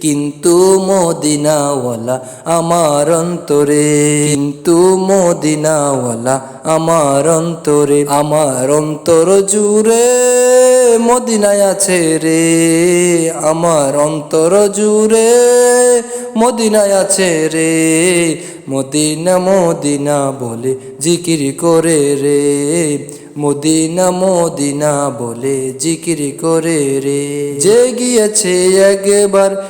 কিন্তু মদিনাওয়ালা আমার অন্তরে, কিন্তু মদিনাওয়ালা আমার অন্তরে, আমার অন্তর জুড়ে মদিনায় আছে রে, আমার অন্তর জুড়ে মদিনায় আছে রে। মদিনা মদিনা বলে জিকির করে রে, মদিনা মদিনা বলে জিকির করে রে। যে গিয়েছে একবার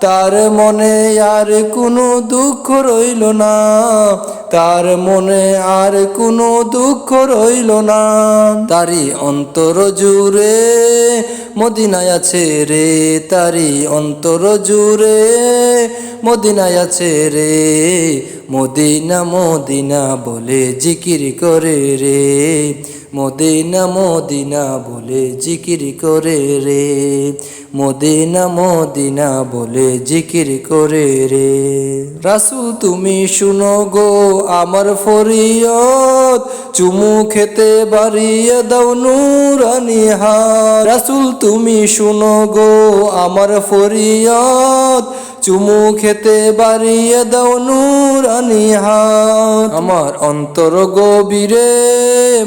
তার মনে আর কোনো দুঃখ রইল না। তার মনে আর কোনো দুঃখ রইল না। তারি অন্তর জুড়ে মদিনায় আছে রে তারি অন্তর জুড়ে মদিনায় আছে রে। মদিনা মদিনা বলে জিকির করে রে। মদিনা মদিনা বলে জিকির করে রে। মদিনা মদিনা বলে জিকির করে রে। রাসুল তুমি শুনো গো, আমার ফরিয়ত চুমু খেতে বাড়িয়ে দাও নুরানি হাত। রাসুল তুমি শুনো গো, আমার ফরিয়ত চুমু খেতে বাড়িয়ে দাও নুরানি হাত। আমার অন্তর গভীরে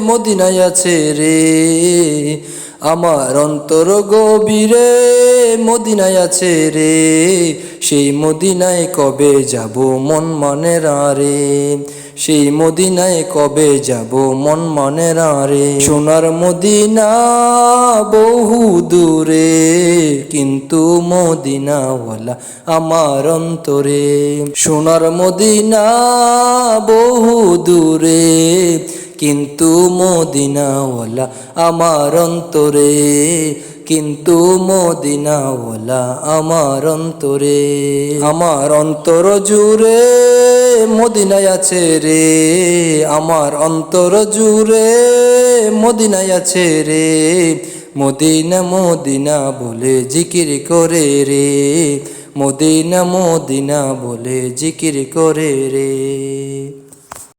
মদিনায় আছে রে। আমার অন্তর গভীরে মদিনায় আছে রে। সেই মদিনায় কবে যাব মন মনে রে সেই মদিনায় কবে যাব মন মনে রে সোনার মদিনা বহু দূরে, কিন্তু মদিনাওয়ালা আমার অন্তরে। সোনার মদিনা বহু দূরে কিন্তু মদিনাওয়ালা আমার অন্তরে, কিন্তু মদিনাওয়ালা আমার অন্তরে। আমার অন্তর জুড়ে মদিনায় আছে রে, আমার অন্তর জুড়ে মদিনায় আছে রে। মদিনা মদিনা বলে জিকির করে রে, মদিনা মদিনা বলে জিকির করে রে।